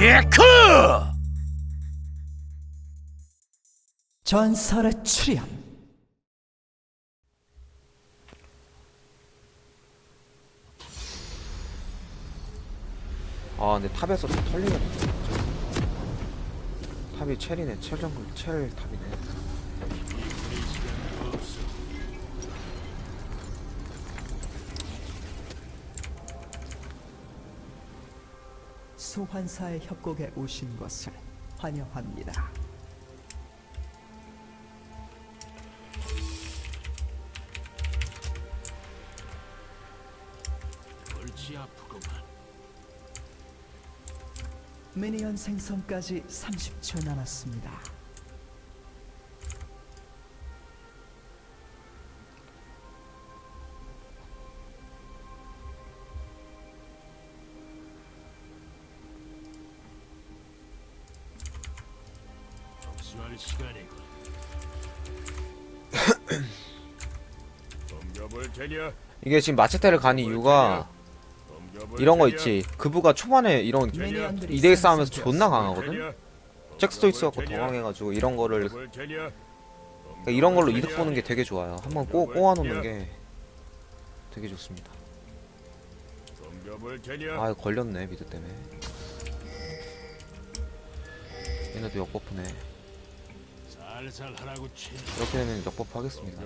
예크! 전설의 출현. 아 근데 탑에서 다 털리네. 탑이 첼이네. 첼 정글 첼 탑이네 소환사의 협곡에 오신 것을 환영합니다. 골치 아프구만. 미니언 생성까지 30초 남았습니다. 이게 지금 마체테를 간 이유가 이런 거? 있지. 그부가 초반에 이런 미니언들이 2대1 싸움에서 생성되었습니다. 존나 강하거든? 있어갖고 덤벼볼 더 강해가지고 이런 거를? 그러니까 이런 걸로 이득 보는 게 되게 좋아요. 한번 꼬, 꼬아놓는 게 되게 좋습니다? 아 걸렸네 미드 때문에. 얘네도 역버프네. 이렇게 되면 역버프 하겠습니다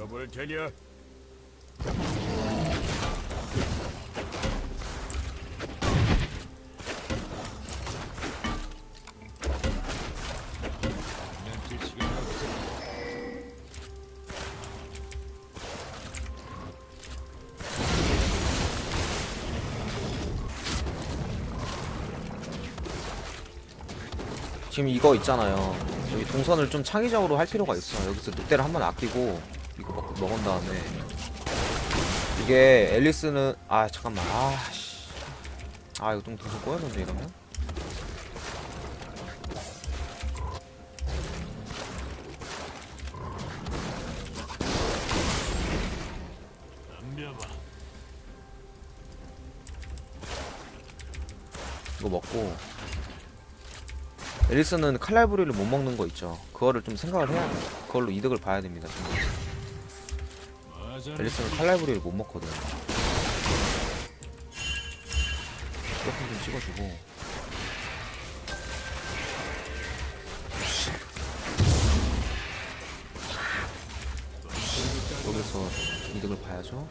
지금 이거 있잖아요. 여기 동선을 좀 창의적으로 할 필요가 있어 여기서 늑대를 한 번 아끼고 이거 먹, 먹은 다음에 이게 앨리스는 아 잠깐만. 아씨. 아 이거 좀 동선 꼬였는데 이러면. 이거 먹고. 앨리스는 칼날부리를 못 먹는 거 있죠. 그거를 좀 생각을 해야 돼 그걸로 이득을 봐야 됩니다 지금. 앨리스는 칼날부리를 못 먹거든. 조금 좀 찍어주고. 여기서 이득을 봐야죠.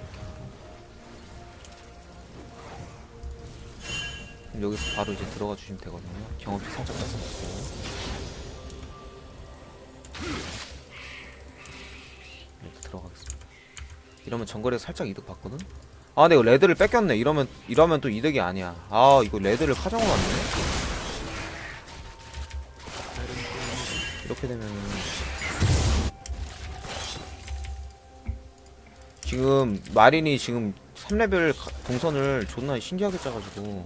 여기서 바로 이제 들어가 주시면 되거든요. 경험치 살짝 뺏어먹고 이러면 정글에서 살짝 이득 봤거든? 아 근데 이거 레드를 뺏겼네. 이러면 이러면 또 이득이 아니야. 아 이거 레드를 카정을 왔네? 이렇게 되면 지금 마린이 지금 3레벨 가- 동선을 존나 신기하게 짜가지고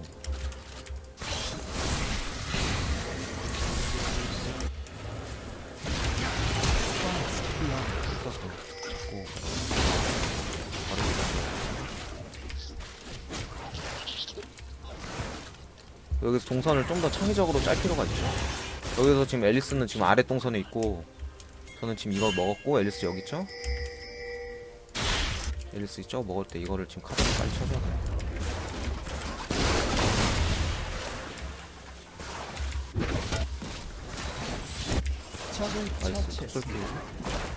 여기서 동선을 좀 더 창의적으로 짤 필요가 있죠. 여기서 지금 앨리스는 지금 아래 동선에 있고 저는 지금 이걸 먹었고 앨리스 여기 있죠? 앨리스 있죠 먹을 때 이거를 지금 카드를 빨리 쳐줘야 돼 적을 나이스 처치했습니다. 쏠게 이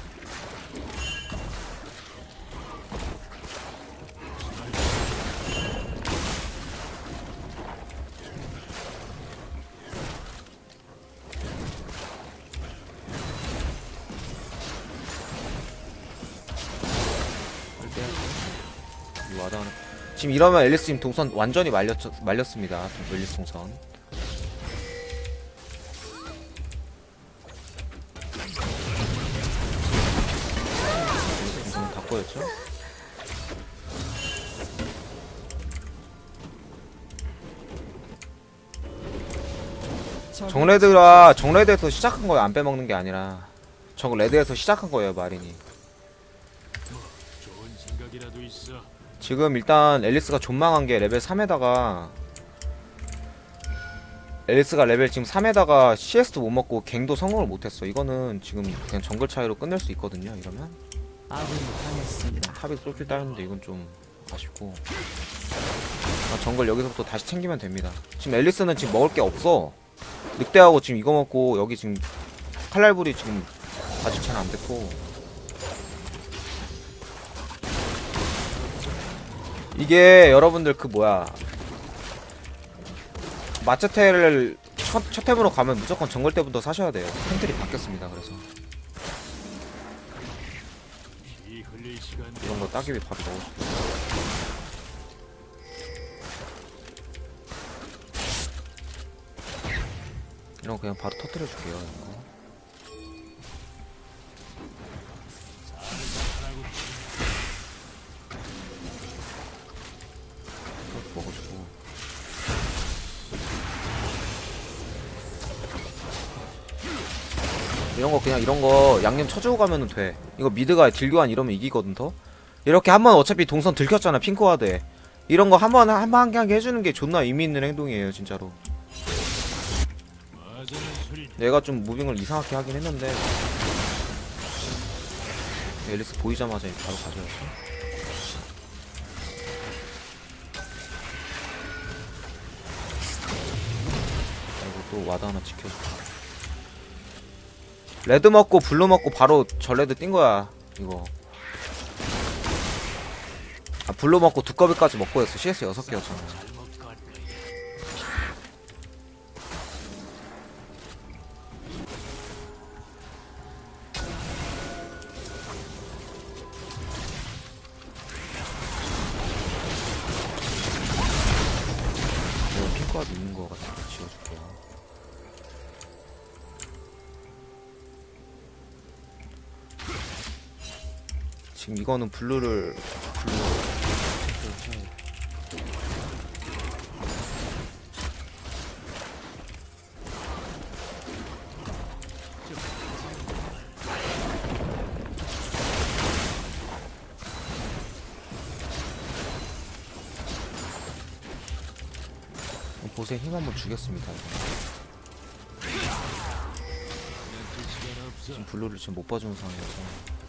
지금 이러면 앨리스 지금 동선 완전히 말렸 말렸습니다. 앨리스 동선. 동선? 적을 정레드가 정레드에서 시작한 거예요. 안 빼먹는 게 아니라 정 레드에서 시작한 거예요. 마린이. 좋은 생각이라도 있어. 지금 일단 앨리스가 존망한 게 레벨 3에다가 앨리스가 레벨 지금 3에다가 CS도 못 먹고 갱도 성공을 못했어. 이거는 지금 그냥 정글 차이로 끝낼 수 있거든요. 이러면. 탑이 쏠킬 따였는데 이건 좀 아쉽고 아, 정글 여기서부터 다시 챙기면 됩니다. 지금 앨리스는 지금 먹을 게 없어. 늑대하고 지금 이거 먹고 여기 지금 칼날불이 지금 아직 잘 안 됐고 이게 여러분들 그 뭐야 마체테를 첫, 첫 템으로 가면 무조건 정글 때부터 사셔야 돼요. 템들이 바뀌었습니다. 그래서 이런 거 따기 위해 바로 넣어주고 이런 거 그냥 바로 터뜨려 줄게요 이런 거 이런 거 그냥 이런 거 양념 쳐주고 가면은 돼. 이거 미드가 딜교환 이러면 이기거든 더. 이렇게 한 번 어차피 동선 들켰잖아 핑크와드 이런 거 한 번 한번한개 해주는 게 존나 의미 있는 행동이에요 진짜로. 내가 좀 무빙을 이상하게 하긴 했는데. 앨리스 보이자마자 바로 가져야지 그리고 또 와드 하나 지켜줘 레드 먹고 블루 먹고 바로 전레드 뛴 거야 이거. 아 블루 먹고 두꺼비까지 먹고 했어. CS 6개였잖아 이거는 블루를 블루 보세 힘 한번 주겠습니다. 지금 블루를 지금 못 봐주는 상황이어서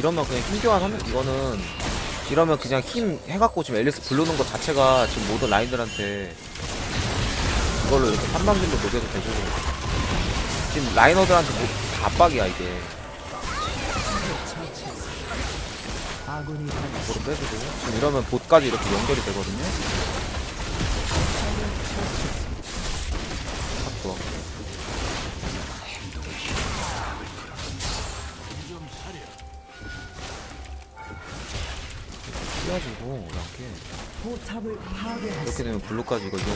이러면 그냥 힘 교환 하면 이거는 이러면 그냥 힘 해갖고 지금 앨리스 부르는 것 자체가 지금 모든 라인들한테 이걸로 이렇게 판단질로 녹여도 되고 지금 라이너들한테 뭐, 다 압박이야 이게. 도로 빼주고 지금 이러면 봇까지 이렇게 연결이 되거든요 띄워주고 이렇게. 이렇게 되면 블루까지 이거 연,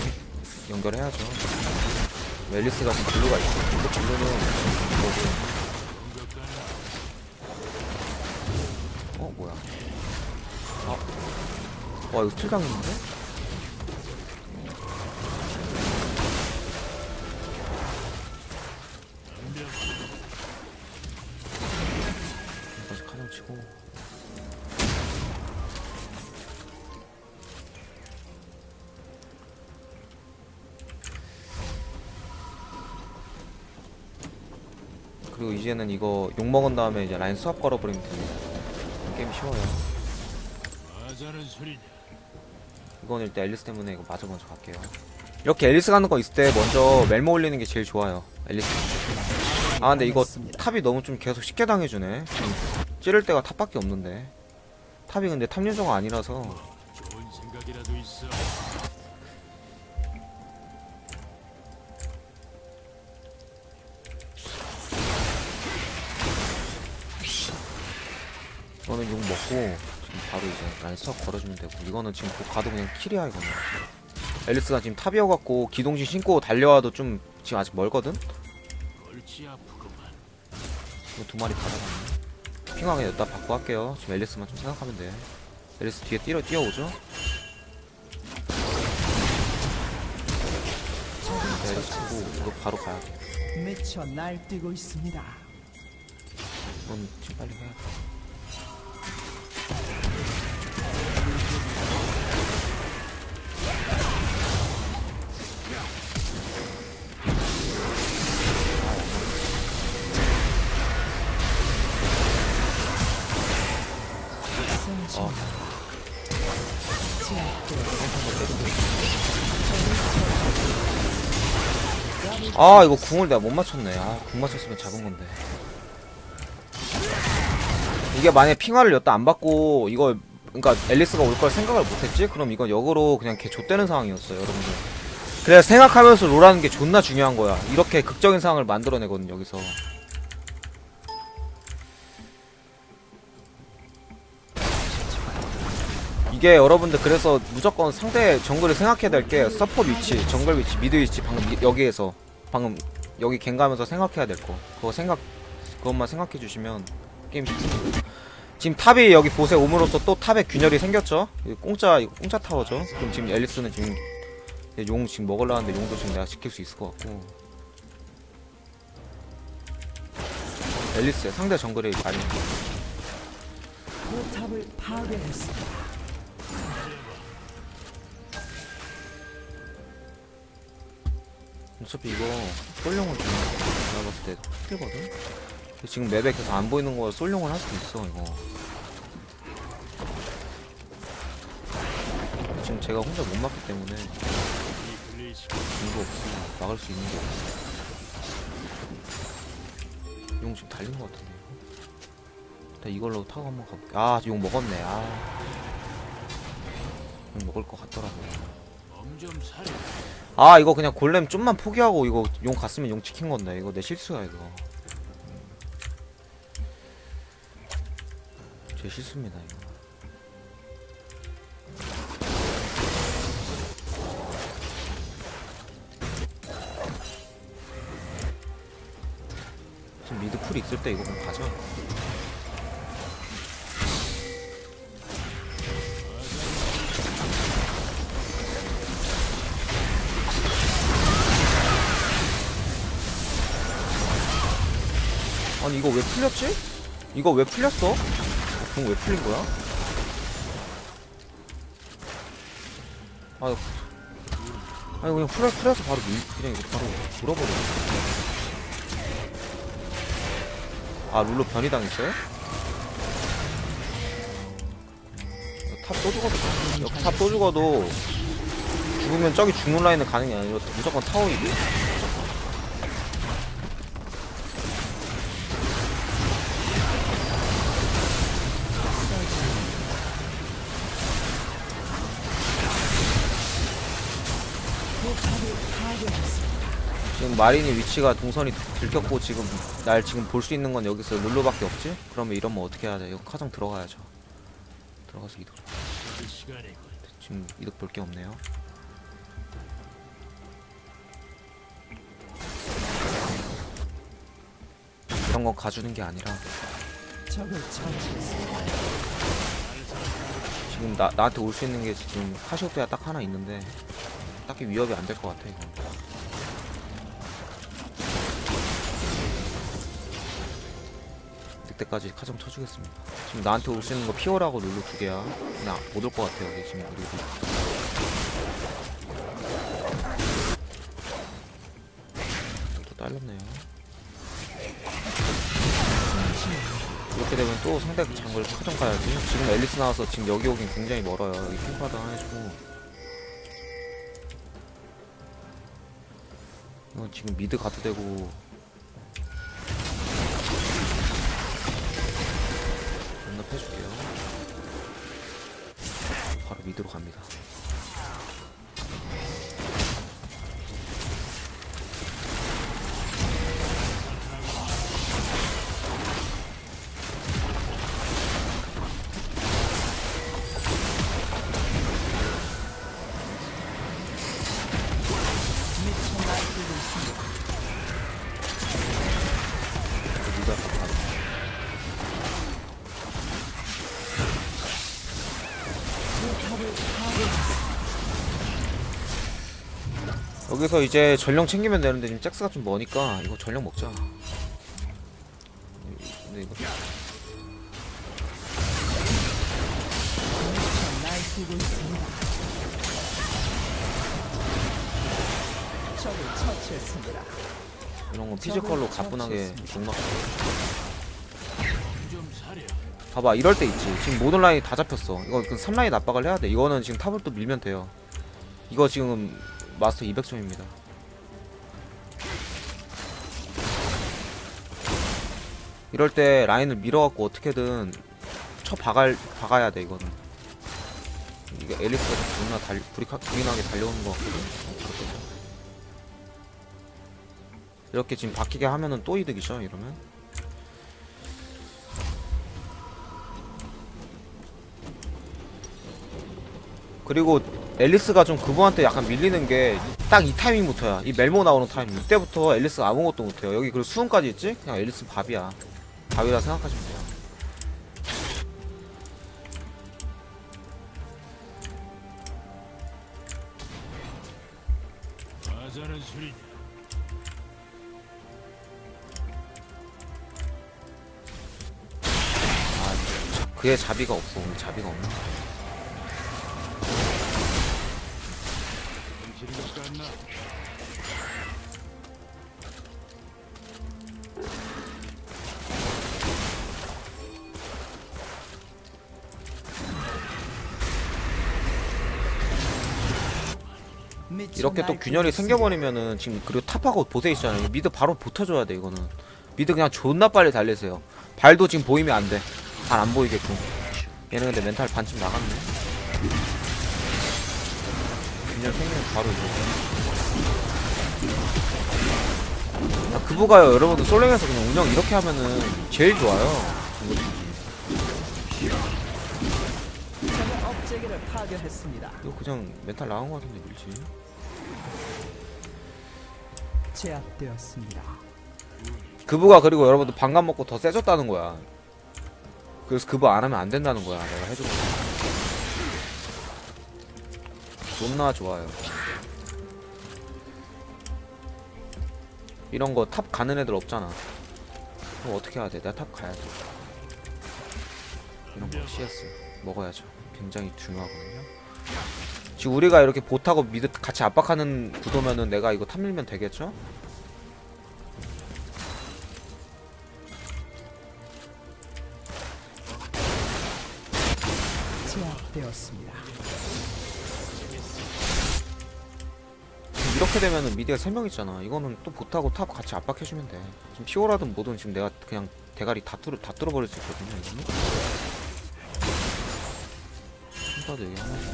연결해야죠 멜리스가 지금 블루가 있어 근데 블루는 이거고 어 뭐야 아. 와 이거 당했는데? 이제는 이거 욕 먹은 다음에 이제 라인 수압 걸어버리면 됩니다 게임 쉬워요. 이건 일단 앨리스 때문에 이거 마저 먼저 갈게요. 이렇게 앨리스 가는 거 있을 때 먼저 멜모 올리는 게 제일 좋아요. 앨리스. 아 근데 이거 탑이 너무 좀 계속 쉽게 당해주네. 찌를 때가 탑밖에 없는데. 탑이 근데 탑 요정가 아니라서 이거는 욕 먹고 지금 바로 이제 라인 수업 걸어주면 되고 이거는 지금 곧 가도 그냥 킬이야 이거는. 앨리스가 지금 탑이어갖고 기동신 신고 달려와도 좀 지금 아직 멀거든? 이거 두 마리 가져갔네. 핑하게 여기다 받고 할게요. 지금 앨리스만 좀 생각하면 돼. 앨리스 뒤에 뛰어, 뛰어오죠? 네, 앨리스 치고. 이거 바로 가야 돼 미쳐 날뛰고 있습니다. 이건 지금 빨리 해야 돼 아 이거 궁을 내가 못 맞췄네. 아궁 맞췄으면 잡은 건데. 이게 만약에 핑화를 여따 안 받고 이거 그러니까 앨리스가 올 걸 생각을 못했지? 그럼 이건 역으로 그냥 걔 좆되는 상황이었어요 여러분들. 그래서 생각하면서 롤하는 게 존나 중요한 거야. 이렇게 극적인 상황을 만들어내거든 여기서. 이게 여러분들 그래서 무조건 상대 정글을 생각해야 될 게 서포트 위치, 정글 위치, 미드 위치 방금 이- 여기에서 방금 여기 갱 가면서 생각해야 될 거. 그거 생각 그것만 생각해 주시면 게임 쉽습니다. 지금 탑이 여기 보세 오므로써 또 탑에 균열이 생겼죠? 이거 공짜 이거 공짜 타워죠? 그럼 지금 앨리스는 지금 용 지금 먹으려는데 용도 지금 내가 지킬 수 있을 것 같고 앨리스 상대 정글이 많이 포탑을 파괴했습니다. 어차피 이거 솔룡을 좀 내가 봤을 때 틀거든? 지금 맵에 계속 안 보이는 거 솔룡을 할 수도 있어 이거 지금 제가 혼자 못 막기 때문에 이 글리시 공도 없으면 막을 수 있는 게 없어 용 지금 달린 거 같은데 이거? 일단 이걸로 타고 한번 가볼게 아용 먹었네 아용 먹을 것 같더라고. 아 이거 그냥 골렘 좀만 포기하고 이거 용 갔으면 용 지킨 건데. 이거 내 실수야 이거. 제 실수입니다 이거. 지금 미드 풀 있을 때 이거 그냥 가자 이거 왜 풀렸지? 이거 왜 풀렸어? 그럼 왜 풀린 거야? 아, 아니 그냥 풀려 풀려서 바로 밀, 그냥 이거 바로 물어버려. 아 룰로 변이 당했어요? 탑 또 죽어도 여기 탑또 죽어도 죽으면 저기 죽는 라인은 가는 게 아니라 무조건 타워이고 마린이 위치가 동선이 들켰고 지금 날 지금 볼 수 있는 건 여기서 룰루밖에 없지? 그러면 이러면 어떻게 해야 돼? 이거 카정 들어가야죠. 들어가서 이득. 지금 이득 볼 게 없네요. 이런 건 가주는 게 아니라. 지금 나, 나한테 올 수 있는 게 지금 카시오페아 딱 하나 있는데 딱히 위협이 안 될 것 같아 이거. 늑대까지 카정 쳐주겠습니다. 지금 나한테 올 수 있는 거 피오라고 룰루 두 개야. 그냥 못 올 것 같아요 여기 지금 우리. 또 딸렸네요. 이렇게 되면 또 상대 장걸 카정 가야지. 지금 앨리스 나와서 지금 여기 오긴 굉장히 멀어요. 여기 핑파도 하나 해주고. 이건 지금 미드 가도 되고. 해줄게요. 바로 미드로 갑니다. 여기서 이제 전령 챙기면 되는데 지금 잭스가 좀 머니까 이거 전령 먹자. 근데 이거. 이런 거 피지컬로 가뿐하게 사려. 봐봐 이럴 때 있지. 지금 모든 라인이 다 잡혔어. 이거 그 3라인 압박을 해야 돼. 이거는 지금 탑을 또 밀면 돼요. 이거 지금 마스터 200점입니다. 이럴 때 라인을 밀어갖고 어떻게든 쳐 박을 박아야 돼 이거는. 이게 앨리스가 좀 존나 달 불이카 불이나게 달려오는 거 같거든. 이렇게 지금 바뀌게 하면은 또 이득이죠 이러면. 그리고 앨리스가 좀 그분한테 약간 밀리는 게 딱 이 타이밍부터야. 이 멜모 나오는 타이밍. 이때부터 앨리스가 아무것도 못해요. 여기 그리고 수은까지 있지? 그냥 앨리스 밥이야. 밥이라 생각하시면 돼요. 아, 그의 자비가 없어. 오늘 자비가 없는 거야. 이렇게 또 균열이. 생겨버리면은 지금 그리고 탑하고 보세 있잖아요. 미드 바로 붙어줘야 돼 이거는. 미드 그냥 존나 빨리 달리세요. 발도 지금 보이면 안 돼. 발 안 보이게끔. 얘는 근데 멘탈 반쯤 나갔네. 균열 생기면 바로 이거. 아, 그부가요 여러분들 솔랭에서 그냥 운영 이렇게 하면은 제일 좋아요. 적의 업체계를 파괴했습니다. 이거 그냥 멘탈 나간 거 같은데 밀지. 제압되었습니다. 그부가 그리고 여러분들 반감 먹고 더 세졌다는 거야. 그래서 그부 안 하면 안 된다는 거야. 내가 해주고. 존나 좋아요. 이런 거 탑 가는 애들 없잖아. 그럼 어떻게 해야 돼? 내가 탑 가야 돼. 이런 거 CS 먹어야죠. 굉장히 중요하거든요. 지금 우리가 이렇게 보타고 미드 같이 압박하는 구도면은 내가 이거 탑 밀면 되겠죠? 제압되었습니다. 이렇게 되면은 미디가 3명 있잖아. 이거는 또 보타고 탑 같이 압박해주면 돼. 지금 피오라든 뭐든 지금 내가 그냥 대가리 다 뚫어, 다 뚫어버릴 수 있거든요, 이거는. 신바도 여기 하나 있지.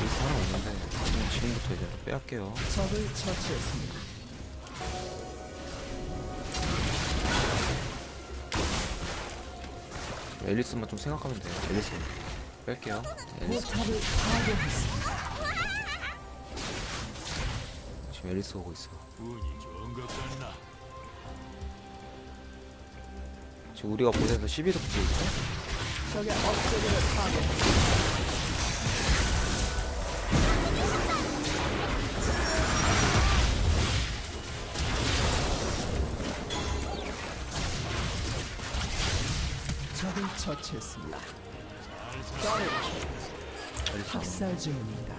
여기 사람 없는데, 지금, 지금부터 이제 빼앗게요. 적을 처치했습니다. 앨리스만 좀 생각하면 돼요. 앨리스. 뺄게요. 파괴했습니다. 지금 앨리스 오고 있어. 운이 좋은 것 같나? 지금 우리가 보세에서 12도 붙고 있어. 적의 업체계를 파괴했습니다. 적을 처치했습니다. 학살 중입니다.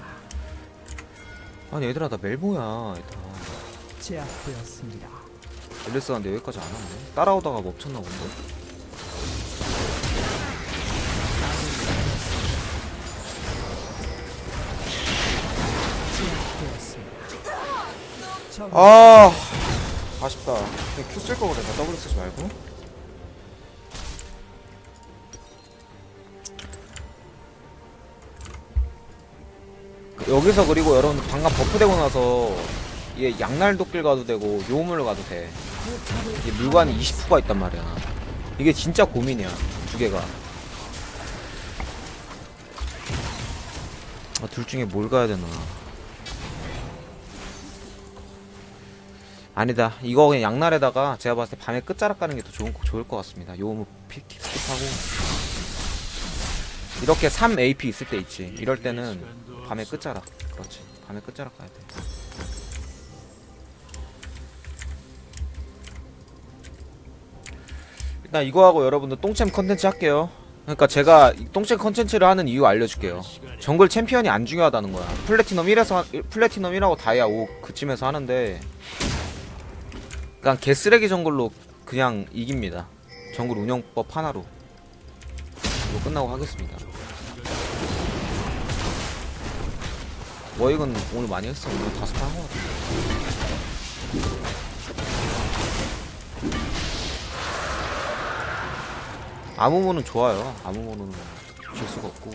아니 얘들아 나 멜모야 일단 제압되었습니다. 앨리스 가는데 여기까지 안 왔네 따라오다가 멈췄나 본데 제압되었습니다. 적을 아 아쉽다 그냥 큐쓸 거 그랬나 W 쓰지 말고 여기서 그리고 여러분 방금 버프되고 나서 이게 양날 도길 가도 되고 요물 가도 돼 이게 물관이 20%가 있단 말이야. 이게 진짜 고민이야. 두 개가. 아, 둘 중에 뭘 가야 되나. 아니다. 이거 그냥 양날에다가 제가 봤을 때 밤에 끝자락 가는 게 더 좋은, 좋을 것 같습니다. 요무 픽 스킵하고. 이렇게 3 AP 있을 때 있지 이럴 때는 밤에 끝자락. 그렇지. 밤에 끝자락 가야 돼. 일단 이거 하고 여러분들 똥챔 컨텐츠 할게요. 그러니까 제가 이 똥챔 컨텐츠를 하는 이유 알려줄게요. 정글 챔피언이 안 중요하다는 거야. 플래티넘 1에서 플래티넘 1하고 다이아 5 그쯤에서 하는데 그냥 개쓰레기 정글로 그냥 이깁니다. 정글 운영법 하나로. 이거 끝나고 하겠습니다 워익은 오늘 많이 했어. 오늘 다섯 판한것 같아. 아무모는 좋아요. 아무모는 질 수가 없고.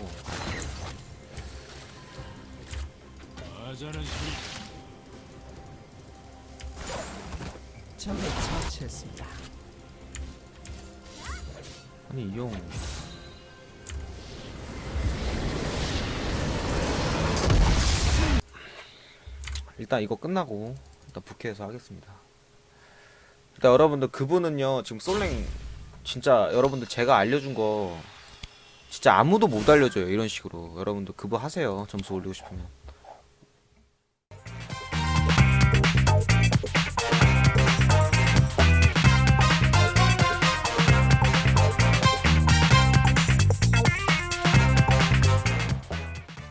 적을 처치했습니다. 아니 이용 일단 이거 끝나고 일단 부캐에서 하겠습니다. 일단 여러분들 그분은요 지금 솔랭 진짜 여러분들 제가 알려준 거 진짜 아무도 못 알려줘요 이런 식으로. 여러분들 그분 하세요 점수 올리고 싶으면